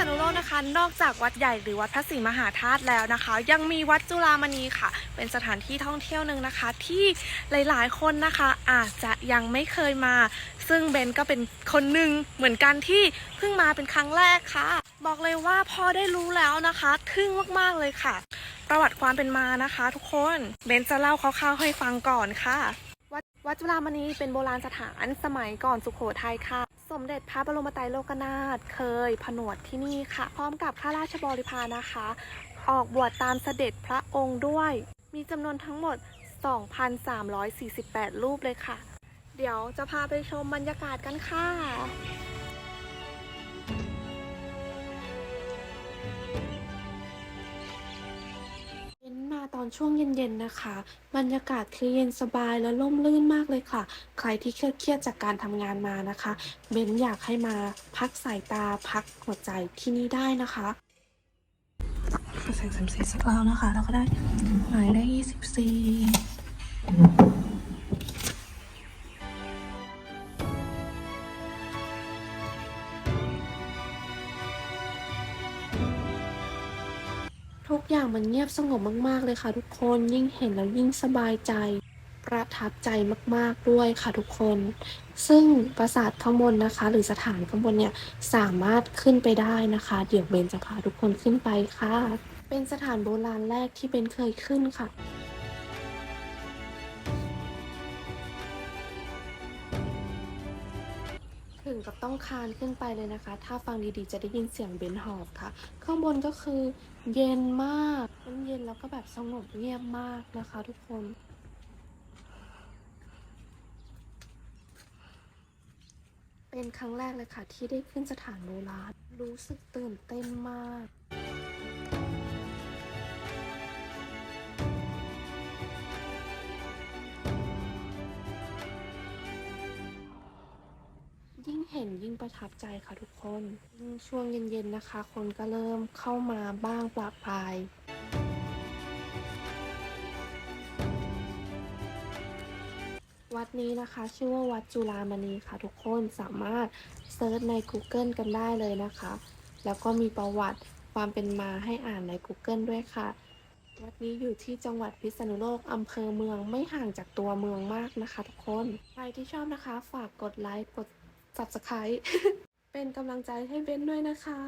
ษณุโลกนะคะ นอกจากวัดใหญ่หรือวัดพระศรีมหาธาตุแล้วนะคะ ยังมีวัดจุฬามณีค่ะ เป็นสถานที่ท่องเที่ยวหนึ่งนะคะ ที่หลาย ๆ คนนะคะอาจจะยังไม่เคยมา ซึ่งเบนก็เป็นคนหนึ่งเหมือนกันที่เพิ่งมาเป็นครั้งแรกค่ะ บอกเลยว่าพอได้รู้แล้วนะคะทึ่งมากๆเลยค่ะ ประวัติความเป็นมานะคะ ทุกคนเบนจะเล่าคร่าวๆให้ฟังก่อนค่ะวัดวัดจุฬามณีเป็นโบราณสถานสมัยก่อนสุขโขทัยค่ะ สมเด็จพระบรมไตรโลกนาถเคยผนวดที่นี่ค่ะ พร้อมกับข้าราชบริพารนะคะ ออกบวชตามเสด็จพระองค์ด้วย มีจำนวนทั้งหมด 2,348 รูปเลยค่ะ เดี๋ยวจะพาไปชมบรรยากาศกันค่ะ อนช่วงเย็นๆนะคะ บรรยากาศคือเย็นสบายและล่มลื่นมากเลยค่ะ ใครที่เครียดๆจากการทำงานมานะคะ เบนอยากให้มาพักสายตาพักหัวใจที่นี่ได้นะคะใส่สามสีสักแล้วนะคะ เราก็ได้หมายเลขยี่สิบสี่ อย่างมันเงียบสงบมากๆเลยค่ะ ทุกคนยิ่งเห็นแล้วยิ่งสบายใจ ประทับใจมากๆด้วยค่ะทุกคน ซึ่งปราสาทข้างบนนะคะ หรือสถานข้างบนเนี่ยสามารถขึ้นไปได้นะคะ เดี๋ยวเบนจะพาทุกคนขึ้นไปค่ะ เป็นสถานโบราณแรกที่เบนเคยขึ้นค่ะ ถึงกับต้องคานขึ้นไปเลยนะคะ ถ้าฟังดีๆ จะได้ยินเสียงเบนหอบค่ะ ข้างบนก็คือเย็นมากมันเย็นแล้วก็แบบสงบเงียบมากนะคะ ทุกคนเป็นครั้งแรกเลยค่ะที่ได้ขึ้นสถานโบราณรู้สึกตื่นเต้นมาก เห็นยิ่งประทับใจค่ะทุกคนช่วงเย็นๆนะคะ คนก็เริ่มเข้ามาบ้างปลาปลายวัดนี้นะคะ ชื่อว่าวัดจุฬามณีค่ะ ทุกคนสามารถเซิร์ชใน Google กันได้เลยนะคะ แล้วก็มีประวัติความเป็นมาให้อ่านใน Google ด้วยค่ะ วัดนี้อยู่ที่จังหวัดพิษณุโลกอำเภอเมืองไม่ห่างจากตัวเมืองมากนะคะ ทุกคน ใครที่ชอบนะคะ ฝากกดไลค์กด subscribe เป็นกำลังใจให้เบนด้วยนะคะ